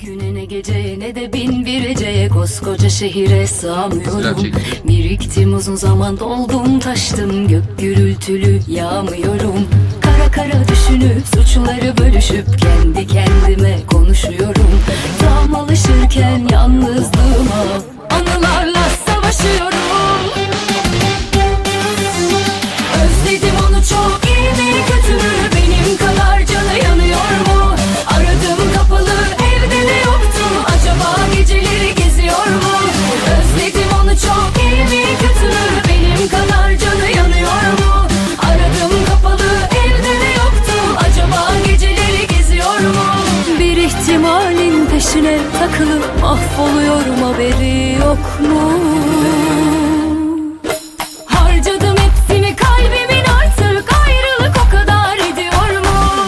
güne ne gece ne de bin bir geceye koskoca şehire sığamıyorum. Biriktim uzun zaman doldum taştım gök gürültülü yağmıyorum. Kara kara düşünüp suçları bölüşüp kendi kendime konuşuyorum. Tam alışırken yalnızlığıma anılarla savaşıyorum. Özledim onu çok Ateşine takılıp mahvoluyorum haberi yok mu? Harcadım hepsini kalbimin artık ayrılık o kadar ediyor mu?